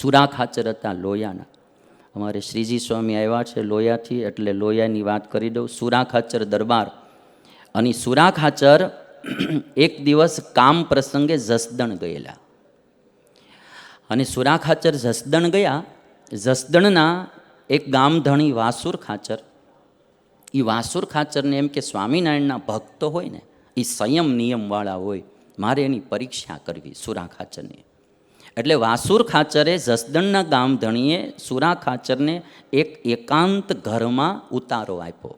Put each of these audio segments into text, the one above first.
સુરા ખાચર હતા લોયાના. અમારે શ્રીજી સ્વામી આવ્યા છે લોયાથી, એટલે લોયાની વાત કરી દઉં. સુરા ખાચર દરબાર. અને સુરા ખાચર એક દિવસ કામ પ્રસંગે જસદણ ગયેલા. અને સુરા ખાચર જસદણ ગયા. જસદણના એક ગામધણી વાસુર ખાચર. એ વાસુર ખાચરને એમ કે સ્વામિનારાયણના ભક્તો હોય ને એ સંયમ નિયમવાળા હોય. મારે એની પરીક્ષા કરવી સુરા ખાચરની એટલે વાસુર ખાચરે જસદણના ગામધણીએ સુરા ખાચરને એક એકાંત ઘરમાં ઉતારો આપ્યો.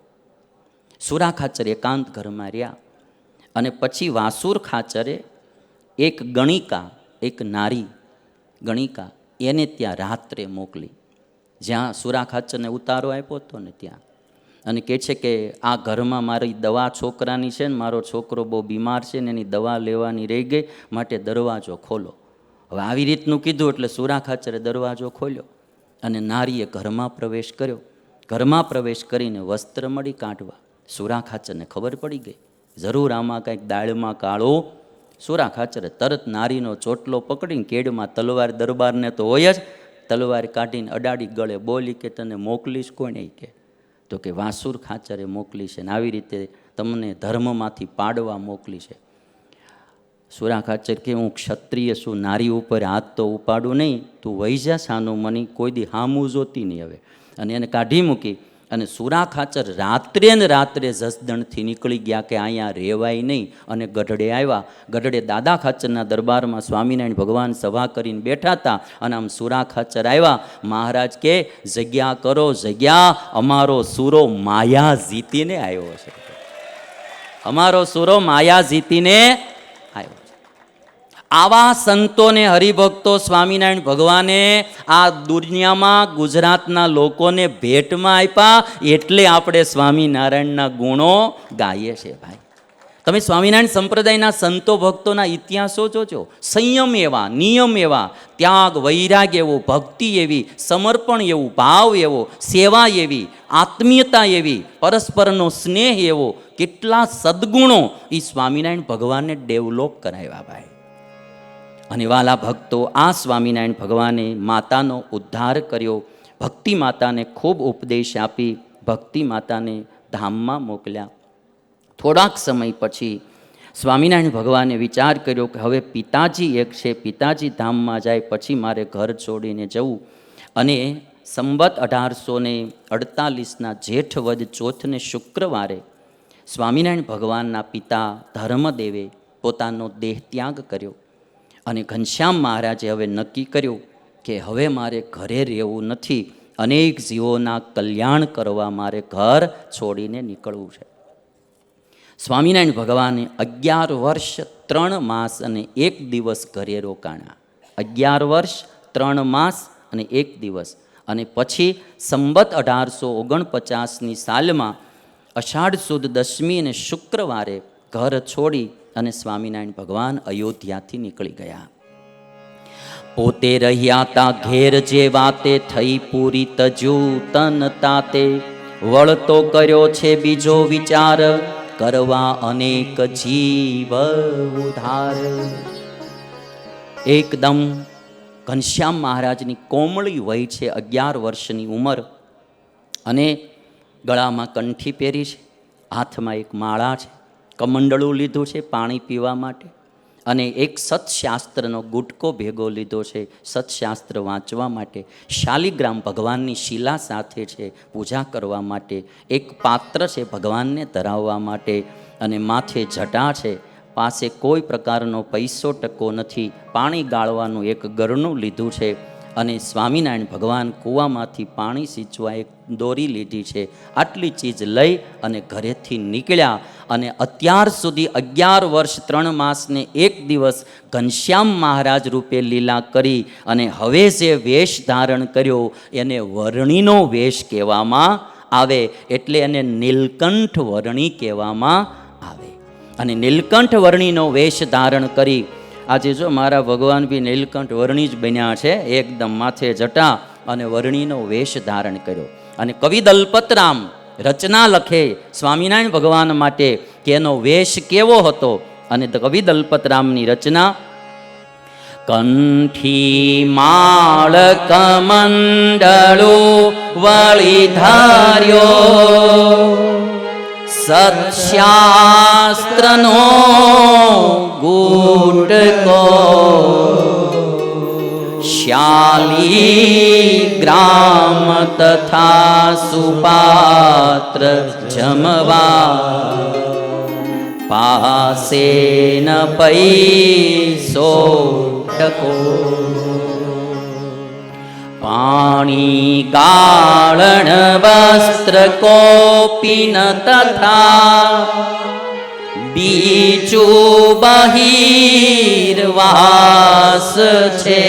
સુરા ખાચર એકાંત ઘરમાં રહ્યા અને પછી વાસુર ખાચરે એક ગણિકા, એક નારી ગણિકા એને ત્યાં રાત્રે મોકલી. જ્યાં સુરા ખાચરને ઉતારો આપ્યો હતો ને ત્યાં. અને કહે છે કે આ ઘરમાં મારી દવા છોકરાની છે ને મારો છોકરો બહુ બીમાર છે ને એની દવા લેવાની રહી ગઈ, માટે દરવાજો ખોલો. હવે આવી રીતનું કીધું એટલે સુરા ખાચરે દરવાજો ખોલ્યો અને નારીએ ઘરમાં પ્રવેશ કર્યો. ઘરમાં પ્રવેશ કરીને વસ્ત્ર મળી કાઢવા. સુરા ખાચરને ખબર પડી ગઈ. જરૂર આમાં કંઈક દાળમાં કાળો. સુરા ખાચરે તરત નારીનો ચોટલો પકડીને કેડમાં તલવાર દરબારને તો હોય જ, તલવાર કાઢીને અડાડી ગળે બોલી કે, તને મોકલીશ કોને કે. તો કે, વાસુર ખાચરે મોકલી છે ને આવી રીતે તમને ધર્મમાંથી પાડવા મોકલી છે સુરા ખાચર કે હું ક્ષત્રિય છું, નારી ઉપર હાથ તો ઉપાડું નહીં, તું વહી જા સાનું મની, કોઈ દી હામું જોતી નહીં હવે. અને એને કાઢી મૂકી અને સુરા ખાચર રાત્રે ને રાત્રે જસદણથી નીકળી ગયા કે અહીંયા રહેવાય નહીં અને ગઢડે આવ્યા. ગઢડે દાદા ખાચરના દરબારમાં સ્વામિનારાયણ ભગવાન સભા કરીને બેઠા હતા અને આમ સુરા ખાચર આવ્યા. મહારાજ કે, જગ્યા કરો, જગ્યા, અમારો સુરો માયા જીતીને આવ્યો છે. અમારો સુરો માયા જીતીને આવા સંતોને, હરિભક્તો, સ્વામિનારાયણ ભગવાને આ દુનિયામાં, ગુજરાતના લોકોને ભેટમાં આપ્યા એટલે આપણે સ્વામિનારાયણના ગુણો ગાઈએ છીએ ભાઈ. તમે સ્વામિનારાયણ સંપ્રદાયના સંતો, ભક્તોના ઇતિહાસો જોજો. સંયમ એવા, નિયમ એવા, ત્યાગ, વૈરાગ એવો, ભક્તિ એવી, સમર્પણ એવું, ભાવ એવો, સેવા એવી, આત્મીયતા એવી, પરસ્પરનો સ્નેહ એવો, કેટલા સદ્ગુણો એ સ્વામિનારાયણ ભગવાનને ડેવલપ કરાવ્યા ભાઈ. અને વાલા ભક્તો આ સ્વામિનારાયણ ભગવાને માતાનો ઉદ્ધાર કર્યો. ભક્તિ માતાને ખૂબ ઉપદેશ આપી ભક્તિ માતાને ધામમાં મોકલ્યા. થોડાક સમય પછી સ્વામિનારાયણ ભગવાને વિચાર કર્યો કે હવે પિતાજી એક છે, પિતાજી ધામમાં જાય, પછી મારે ઘર છોડીને જવું. અને સંવત અઢારસો ને અડતાલીસના જેઠવદ ચોથને શુક્રવારે સ્વામિનારાયણ ભગવાનના પિતા ધર્મદેવે પોતાનો દેહ ત્યાગ કર્યો. અને ઘનશ્યામ મહારાજે હવે નક્કી કર્યું કે હવે મારે ઘરે રહેવું નથી. અનેક જીવોના કલ્યાણ કરવા મારે ઘર છોડીને નીકળવું છે. સ્વામિનારાયણ ભગવાને અગિયાર વર્ષ, ત્રણ માસ અને એક દિવસ ઘરે રોકાણા. અગિયાર વર્ષ, ત્રણ માસ અને એક દિવસ. અને પછી સંબત અઢારસો ઓગણપચાસની સાલમાં અષાઢ સુદ દશમી અને શુક્રવારે ઘર છોડી અને સ્વામિનારાયણ ભગવાન અયોધ્યાથી નીકળી ગયા. પોતે રહ્યા તા ઘેર જે વાતે થઈ પૂરી તજુ તન તાતે. વળતો કર્યો છે બીજો વિચાર, કરવા અનેક જીવ ઉધાર. એકદમ ઘનશ્યામ મહારાજની કોમળી વય છે અગિયાર વર્ષની ઉંમર અને ગળામાં કંઠી પહેરી છે, હાથમાં એક માળા છે. કમંડળું લીધું છે પાણી પીવા માટે અને એક સત્શાસ્ત્રનો ગુટકો ભેગો લીધો છે સત્શાસ્ત્ર વાંચવા માટે. શાલિગ્રામ ભગવાનની શિલા સાથે છે પૂજા કરવા માટે. એક પાત્ર છે ભગવાનને ધરાવવા માટે અને માથે જટા છે. પાસે કોઈ પ્રકારનો પૈસો ટકો નથી. પાણી ગાળવાનું એક ગરણું લીધું છે. અને સ્વામિનારાયણ ભગવાન કૂવામાંથી પાણી સિંચવા એક દોરી લીધી છે. આટલી ચીજ લઈ અને ઘરેથી નીકળ્યા અને અત્યાર સુધી અગિયાર વર્ષ ત્રણ માસને એક દિવસ ઘનશ્યામ મહારાજ રૂપે લીલા કરી અને હવે જે વેશ ધારણ કર્યો એને વર્ણિનો વેશ કહેવામાં આવે એટલે એને નીલકંઠ વર્ણી કહેવામાં આવે. અને નીલકંઠ વર્ણીનો વેશ ધારણ કરી આજે જો મારા ભગવાન બી નીલકંઠ વર્ણી જ બન્યા છે, એકદમ માથે જટા અને વર્ણીનો વેશ ધારણ કર્યો. અને કવિ દલપતરામ રચના લખે, સ્વામિનારાયણ ભગવાન માટે કે એનો વેશ કેવો હતો? અને કવિ દલપતરામની રચના, કંઠી માળ કમંડળો વળી ધાર્યો. सत्शास्त्रनो नो गूटी तथा सुपात्र जमवा। पासेन न पै પાણી ગાળણ વસ્ત્ર કોપી ન તથા બીજું બહિર્વાસ છે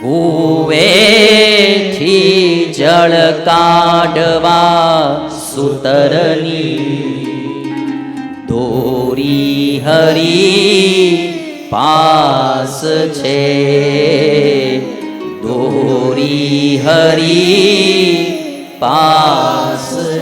કુવેથી જળ કાઢવા સુતરની દોરી હરી પાસ છે. દોરી હરી પાસ